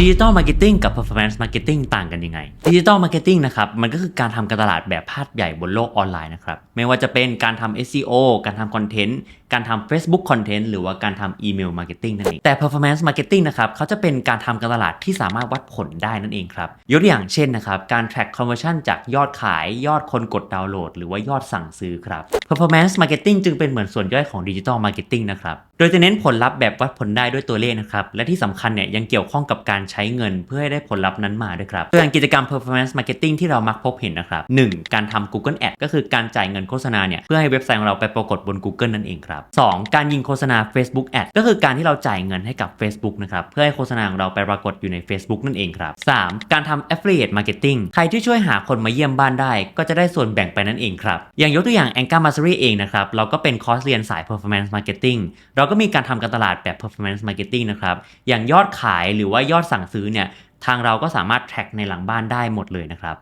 ดิจิตอลมาร์เก็ตติ้งกับ performance marketing ต่างกันยังไงดิจิตอลมาร์เก็ตติ้งนะครับมันก็คือการทำการตลาดแบบภาพใหญ่บนโลกออนไลน์นะครับไม่ว่าจะเป็นการทำ SEO การทำคอนเทนต์การทำ Facebook Content หรือว่าการทำอีเมลมาร์เก็ตติ้งนั่นเองแต่ performance marketing นะครับเขาจะเป็นการทำการตลาดที่สามารถวัดผลได้นั่นเองครับยกตัวอย่างเช่นนะครับการ track conversion จากยอดขายยอดคนกดดาวน์โหลด หรือว่ายอดสั่งซื้อครับ performance marketing จึงเป็นเหมือนส่วนย่อยของ digital marketing นะครับโดยจะเน้นผลลัพธ์แบบวัดผลได้ด้วยตัวเลขนะครับและที่สำคัญเนี่ยยังเกี่ยวข้องกับการใช้เงินเพื่อให้ได้ผลลัพธ์นั้นมาด้วยครับตัวอย่างกิจกรรม performance marketing ที่เรามักพบเห็นนะครับ 1. การทำ Google Ad ก็คือการจ่ายเงินโฆษณาเนี่ยเพื่อให้เว็บไซต์ของเราไปปรากฏบน Google นั่นเองครับ 2. การยิงโฆษณา Facebook Ad ก็คือการที่เราจ่ายเงินให้กับ Facebook นะครับเพื่อให้โฆษณาของเราไปปรากฏอยู่ใน Facebook นั่นเองครับ 3. การทำ affiliate marketing ใครที่ช่วยหาคนมาเยี่ยมบ้านได้ ก็จะได้ส่วนแบ่งไปนั่นเองครับ อย่างยกตัวอย่าง a n g a Mastery เองนะครับเราก็เป็นคอร์สเรียนสาย performance marketing เราก็มีการทำการตลาดแบบ performance marketing นะครับอย่างยอดขายหรือว่ายอดสั่งซื้อเนี่ยทางเราก็สามารถ track ในหลังบ้านได้หมดเลยนะครับ